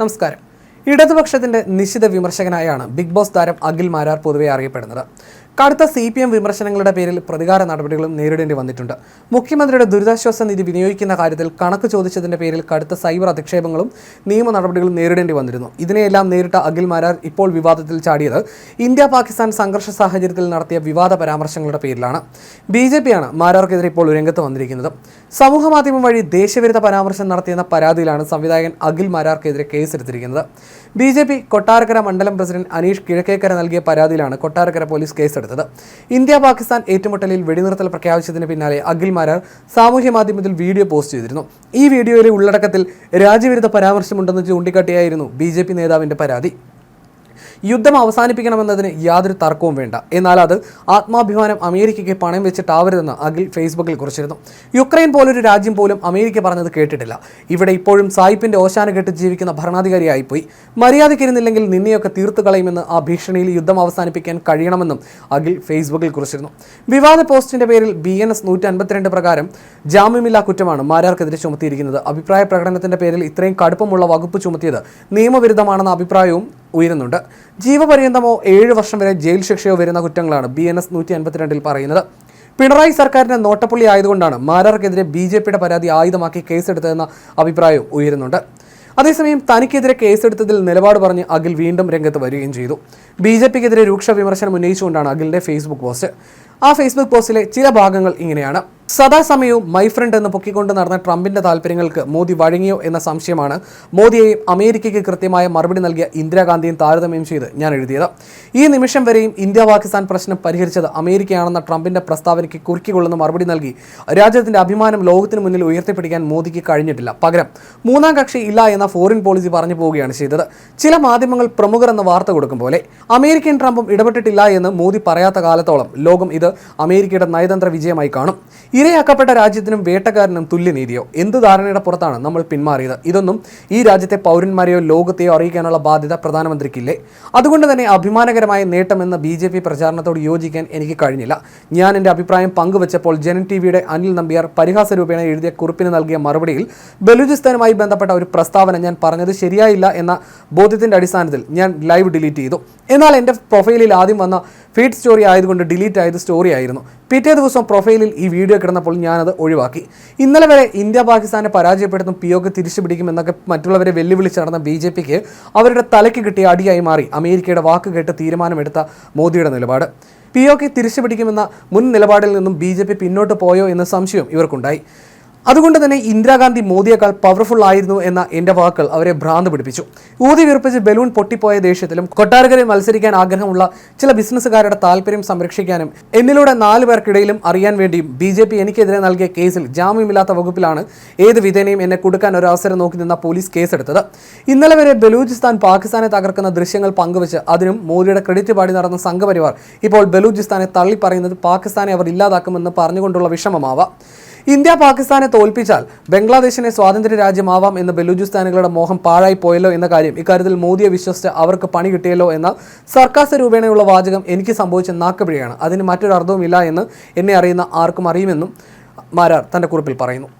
നമസ്കാരം. ഇടതുപക്ഷത്തിന്റെ നിശിത വിമർശകനായാണ് big boss താരം അഖിൽ മാരാർ പൊതുവെ അറിയപ്പെടുന്നത്. കടുത്ത സി പി എം വിമർശനങ്ങളുടെ പേരിൽ പ്രതികാര നടപടികളും നേരിടേണ്ടി വന്നിട്ടുണ്ട്. മുഖ്യമന്ത്രിയുടെ ദുരിതാശ്വാസ നിധി വിനിയോഗിക്കുന്ന കാര്യത്തിൽ കണക്ക് ചോദിച്ചതിന്റെ പേരിൽ കടുത്ത സൈബർ അധിക്ഷേപങ്ങളും നിയമ നടപടികളും നേരിടേണ്ടി വന്നിരുന്നു. ഇതിനെയെല്ലാം നേരിട്ട അഖിൽ മാരാർ ഇപ്പോൾ വിവാദത്തിൽ ചാടിയത് ഇന്ത്യ പാകിസ്ഥാൻ സംഘർഷ സാഹചര്യത്തിൽ നടത്തിയ വിവാദ പരാമർശങ്ങളുടെ പേരിലാണ്. ബി ജെ പിയാണ് മാരാർക്കെതിരെ ഇപ്പോൾ രംഗത്ത് വന്നിരിക്കുന്നത്. സമൂഹ മാധ്യമം വഴി ദേശവിരുദ്ധ പരാമർശം നടത്തിയെന്ന പരാതിയിലാണ് സംവിധായകൻ അഖിൽ മാരാർക്കെതിരെ കേസെടുത്തിരിക്കുന്നത്. ബി ജെ പി കൊട്ടാരക്കര മണ്ഡലം പ്രസിഡന്റ് അനീഷ് കിഴക്കേക്കര നൽകിയ പരാതിയിലാണ് കൊട്ടാരക്കര പോലീസ് കേസെടുത്തത്. ഇന്ത്യ പാകിസ്ഥാൻ ഏറ്റുമുട്ടലിൽ വെടിനിർത്തൽ പ്രഖ്യാപിച്ചതിന് പിന്നാലെ അഖിൽ മാരാർ സാമൂഹ്യ മാധ്യമത്തിൽ വീഡിയോ പോസ്റ്റ് ചെയ്തിരുന്നു. ഈ വീഡിയോയിലെ ഉള്ളടക്കത്തിൽ രാജ്യവിരുദ്ധ പരാമർശമുണ്ടെന്ന് ചൂണ്ടിക്കാട്ടിയായിരുന്നു ബി നേതാവിന്റെ പരാതി. യുദ്ധം അവസാനിപ്പിക്കണമെന്നതിന് യാതൊരു തർക്കവും വേണ്ട. എന്നാൽ അത് ആത്മാഭിമാനം അമേരിക്കയ്ക്ക് പണം വെച്ചിട്ടാവരുതെന്ന് അഖിൽ ഫേസ്ബുക്കിൽ കുറിച്ചിരുന്നു. യുക്രൈൻ പോലൊരു രാജ്യം പോലും അമേരിക്ക പറഞ്ഞത് കേട്ടിട്ടില്ല. ഇവിടെ ഇപ്പോഴും സായിപ്പിന്റെ ഓശാന കെട്ട് ജീവിക്കുന്ന ഭരണാധികാരിയായി ഭരണാധികാരിയായിപ്പോയി മര്യാദയ്ക്കിരുന്നില്ലെങ്കിൽ നിന്നെയൊക്കെ തീർത്തു കളയുമെന്ന് ആ ഭീഷണിയിൽ യുദ്ധം അവസാനിപ്പിക്കാൻ കഴിയണമെന്നും അഖിൽ ഫേസ്ബുക്കിൽ കുറിച്ചിരുന്നു. വിവാദ പോസ്റ്റിന്റെ പേരിൽ ബി എൻ എസ് നൂറ്റി അൻപത്തിരണ്ട് പ്രകാരം ജാമ്യമില്ലാ കുറ്റമാണ് മാരാർക്കെതിരെ ചുമത്തിയിരിക്കുന്നത്. അഭിപ്രായ പ്രകടനത്തിന്റെ പേരിൽ ഇത്രയും കടുപ്പമുള്ള വകുപ്പ് ചുമത്തിയത് നിയമവിരുദ്ധമാണെന്ന അഭിപ്രായവും ഉയരുന്നുണ്ട്. ജീവപര്യന്തമോ ഏഴ് വർഷം വരെ ജയിൽ ശിക്ഷയോ വരുന്ന കുറ്റങ്ങളാണ് ബി എൻ എസ് നൂറ്റി അൻപത്തിരണ്ടിൽ പറയുന്നത്. പിണറായി സർക്കാരിന്റെ നോട്ടപ്പുള്ളി ആയതുകൊണ്ടാണ് മാരാർക്കെതിരെ ബി ജെ പിയുടെ പരാതി ആയുധമാക്കി കേസെടുത്തതെന്ന അഭിപ്രായവും ഉയരുന്നുണ്ട്. അതേസമയം തനിക്കെതിരെ കേസെടുത്തതിൽ നിലപാട് പറഞ്ഞ് അഖിൽ വീണ്ടും രംഗത്ത് വരികയും ചെയ്തു. ബി ജെ പിക്കെതിരെ രൂക്ഷ വിമർശനം ഉന്നയിച്ചുകൊണ്ടാണ് അഖിലിന്റെ ഫേസ്ബുക്ക് പോസ്റ്റ്. ആ ഫേസ്ബുക്ക് പോസ്റ്റിലെ ചില ഭാഗങ്ങൾ ഇങ്ങനെയാണ്. സദാസമയവും മൈ ഫ്രണ്ട് എന്ന് പൊക്കിക്കൊണ്ട് നടന്ന ട്രംപിന്റെ താല്പര്യങ്ങൾക്ക് മോദി വഴങ്ങിയോ എന്ന സംശയമാണ് മോദിയെയും അമേരിക്കയ്ക്ക് കൃത്യമായ മറുപടി നൽകിയ ഇന്ദിരാഗാന്ധിയും താരതമ്യം ചെയ്ത് ഞാൻ എഴുതിയത്. ഈ നിമിഷം വരെയും ഇന്ത്യ പാകിസ്ഥാൻ പ്രശ്നം പരിഹരിച്ചത് അമേരിക്കയാണെന്ന ട്രംപിന്റെ പ്രസ്താവനയ്ക്ക് കുറുക്കിക്കൊള്ളുന്ന മറുപടി നൽകി രാജ്യത്തിന്റെ അഭിമാനം ലോകത്തിന് മുന്നിൽ ഉയർത്തിപ്പിടിക്കാൻ മോദിക്ക് കഴിഞ്ഞിട്ടില്ല. പകരം മൂന്നാം കക്ഷി ഇല്ല എന്ന ഫോറിൻ പോളിസി പറഞ്ഞു പോവുകയാണ് ചെയ്തത്. ചില മാധ്യമങ്ങൾ പ്രമുഖർ എന്ന വാർത്ത കൊടുക്കും പോലെ അമേരിക്കൻ ട്രംപും ഇടപെട്ടിട്ടില്ല എന്ന് മോദി പറയാത്ത കാലത്തോളം ലോകം ഇത് അമേരിക്കയുടെ നയതന്ത്ര വിജയമായി കാണും. ഇരയാക്കപ്പെട്ട രാജ്യത്തിനും വേട്ടക്കാരനും തുല്യനീതിയോ എന്ത് ധാരണയുടെ പുറത്താണ് നമ്മൾ പിന്മാറിയത്? ഇതൊന്നും ഈ രാജ്യത്തെ പൗരന്മാരെയോ ലോകത്തെയോ അറിയിക്കാനുള്ള ബാധ്യത പ്രധാനമന്ത്രിക്കില്ലേ? അതുകൊണ്ട് തന്നെ അഭിമാനകരമായ നേട്ടമെന്ന ബി ജെ പി പ്രചാരണത്തോട് യോജിക്കാൻ എനിക്ക് കഴിഞ്ഞില്ല. ഞാൻ എന്റെ അഭിപ്രായം പങ്കുവച്ചപ്പോൾ ജനൻ ടി വിയുടെ അനിൽ നമ്പ്യാർ പരിഹാസ രൂപേണ എഴുതിയ കുറിപ്പിന് നൽകിയ മറുപടിയിൽ ബലൂചിസ്ഥാനുമായി ബന്ധപ്പെട്ട ഒരു പ്രസ്താവന ഞാൻ പറഞ്ഞത് ശരിയായില്ല എന്ന ബോധ്യത്തിന്റെ അടിസ്ഥാനത്തിൽ ഞാൻ ലൈവ് ഡിലീറ്റ് ചെയ്തു. എന്നാൽ എന്റെ പ്രൊഫൈലിൽ ആദ്യം വന്ന ഫീഡ് സ്റ്റോറി ആയതുകൊണ്ട് ഡിലീറ്റ് ആയത് സ്റ്റോറി ആയിരുന്നു. പിറ്റേ ദിവസം പ്രൊഫൈലിൽ ഈ വീഡിയോ കിടന്നപ്പോൾ ഞാനത് ഒഴിവാക്കി. ഇന്നലെ വരെ ഇന്ത്യ പാകിസ്ഥാനെ പരാജയപ്പെടുത്തും പി ഒക്ക് തിരിച്ചു പിടിക്കുമെന്നൊക്കെ മറ്റുള്ളവരെ വെല്ലുവിളിച്ച് നടന്ന ബി ജെ പിക്ക് അവരുടെ തലയ്ക്ക് കിട്ടിയ അടിയായി മാറി. അമേരിക്കയുടെ വാക്ക് കേട്ട് തീരുമാനമെടുത്ത മോദിയുടെ നിലപാട്. പി ഒക്ക് തിരിച്ചു പിടിക്കുമെന്ന മുൻ നിലപാടിൽ നിന്നും ബി ജെ പി പിന്നോട്ട് പോയോ എന്ന സംശയം ഇവർക്കുണ്ടായി. അതുകൊണ്ട് തന്നെ ഇന്ദിരാഗാന്ധി മോദിയേക്കാൾ പവർഫുൾ ആയിരുന്നു എന്ന എന്റെ വാക്കുകൾ അവരെ ഭ്രാന്ത് പിടിപ്പിച്ചു. ഊതി വിറപ്പിച്ച് ബലൂൺ പൊട്ടിപ്പോയ ദേഷ്യത്തിലും കൊട്ടാരക്കരയിൽ മത്സരിക്കാൻ ആഗ്രഹമുള്ള ചില ബിസിനസ്സുകാരുടെ താല്പര്യം സംരക്ഷിക്കാനും എന്നിലൂടെ നാല് പേർക്കിടയിലും അറിയാൻ വേണ്ടിയും ബി ജെ പി എനിക്കെതിരെ നൽകിയ കേസിൽ ജാമ്യമില്ലാത്ത വകുപ്പിലാണ് ഏത് വിധേനയും എന്നെ കൊടുക്കാൻ ഒരു അവസരം നോക്കി നിന്ന പോലീസ് കേസെടുത്തത്. ഇന്നലെ വരെ ബലൂചിസ്ഥാൻ പാകിസ്ഥാനെ തകർക്കുന്ന ദൃശ്യങ്ങൾ പങ്കുവച്ച് അതിനും മോദിയുടെ ക്രെഡിറ്റ് പാടി നടന്ന സംഘപരിവാർ ഇപ്പോൾ ബലൂചിസ്ഥാനെ തള്ളിപ്പറയുന്നത് പാകിസ്ഥാനെ അവർ ഇല്ലാതാക്കുമെന്ന് പറഞ്ഞുകൊണ്ടുള്ള വിഷമമാവാം. ഇന്ത്യ പാകിസ്ഥാനെ തോൽപ്പിച്ചാൽ ബംഗ്ലാദേശിനെ സ്വാതന്ത്ര്യ രാജ്യമാവാം എന്ന ബലൂചിസ്ഥാനികളുടെ മോഹം പാഴായി പോയല്ലോ എന്ന കാര്യം ഇക്കാര്യത്തിൽ മോദിയെ വിശ്വസിച്ച് അവർക്ക് പണി കിട്ടിയല്ലോ എന്ന സർക്കാസ് രൂപേണയുള്ള വാചകം എനിക്ക് സംഭവിച്ച നാക്കുപിഴയാണ്. അതിന് മറ്റൊരു അർത്ഥവുമില്ല എന്ന് എന്നെ അറിയുന്ന ആർക്കും അറിയുമെന്നും മാരാർ തന്റെ കുറിപ്പിൽ പറയുന്നു.